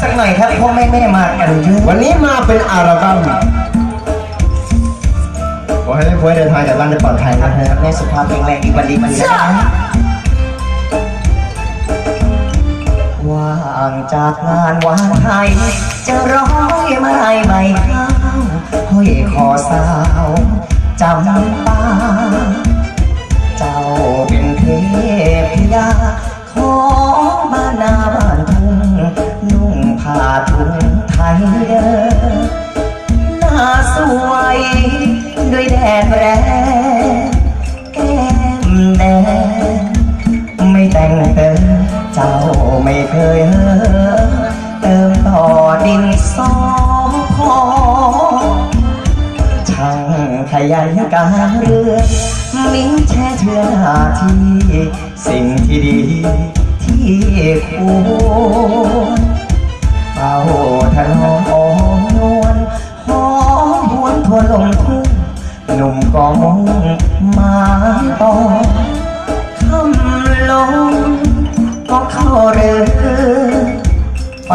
สักหน่อยครับพ่อแม่แม่มากันเยอะวันนี้มาเป็นอัลบั้มขอให้แม่พวยเดินทางจากบ้านได้ปลอดภัยนะฮะแม่สุขภาพแข็งแรงอีกวันดีวันนี้ว่างจากงานวันไทย จะร้อยไม้ใบข้าวห้อยคอสาวจำปา ถุงไทยเดินหน้าสวย ด้วยแดดแรงแก้มแดงไม่แต่งเติมเจ้าไม่เคยเอเติมต่อดินสอพอช่างขยันการเรือมีแช่เชื่อหน้าที่ สิ่งที่ดีที่ควร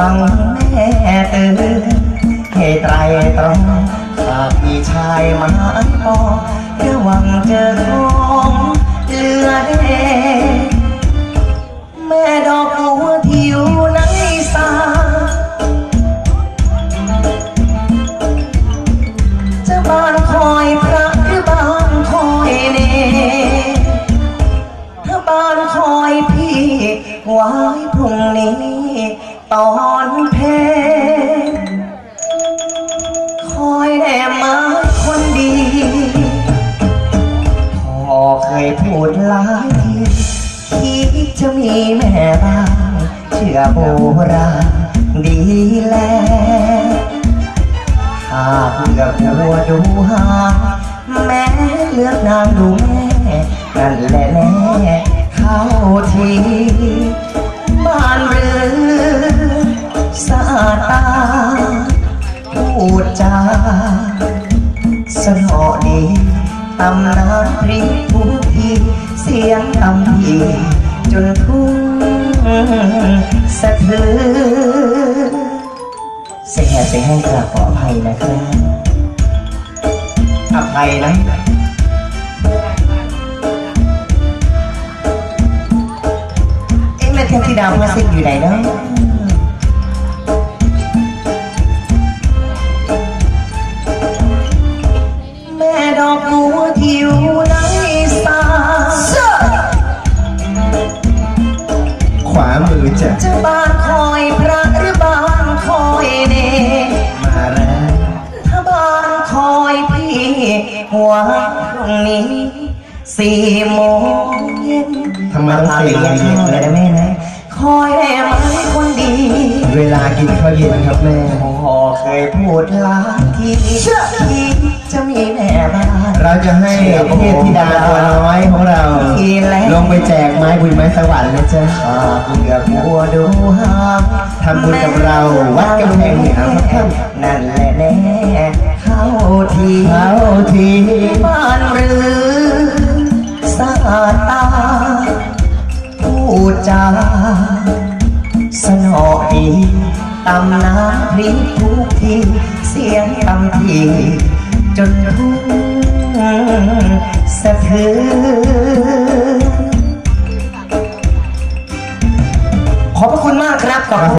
ฟังแม่เตือนให้ไตรตรองหากมีชายมาปองระวังเจอของเลือแด ตอนเพลคอยแด่มาคนดีพ่อเคยพูดหลายทีคิดจะมีแม่บ้านเชื่อโบราณดีแล้วหากเลือกหัวดูหาแม่เลือกนางดูแม่นั่นแหละแน่เข้าที ตำนานพริกทุกทีเสียงตำทีจนทุ่งสะเทือนเสียแหบเสียงแห้กราบขออภัยนะครับอภัยนะเอ๊ะแม่เทพธิดาพระสิงห์อยู่ไหนเนาะ สี่โมงเย็นทำไมต้องสี่โมงเย็นเลยนะแม่นะ คอยแม่ไม้คนดี เวลากินข้าวเย็นครับแม่พ่อเคยพูดหลายทีที่จะมีแม่บ้าน เราจะให้เทพธิดาตัวน้อยของเรา ลงไปแจกไม้บุญไม้สวรรค์นะจ๊ะหากเลือกหัวดูหางทำบุญกับเราวัดกำแพงเหนือครับท่านนั่นแหละแน่เข้าทีเข้าทีบ้านเรือนสะอาดตาพูดจา ตำน้ำพริกทุกทีเสียงตำทีจนทุ่งสะเทือนขอบพระคุณมากครับขอบคุณ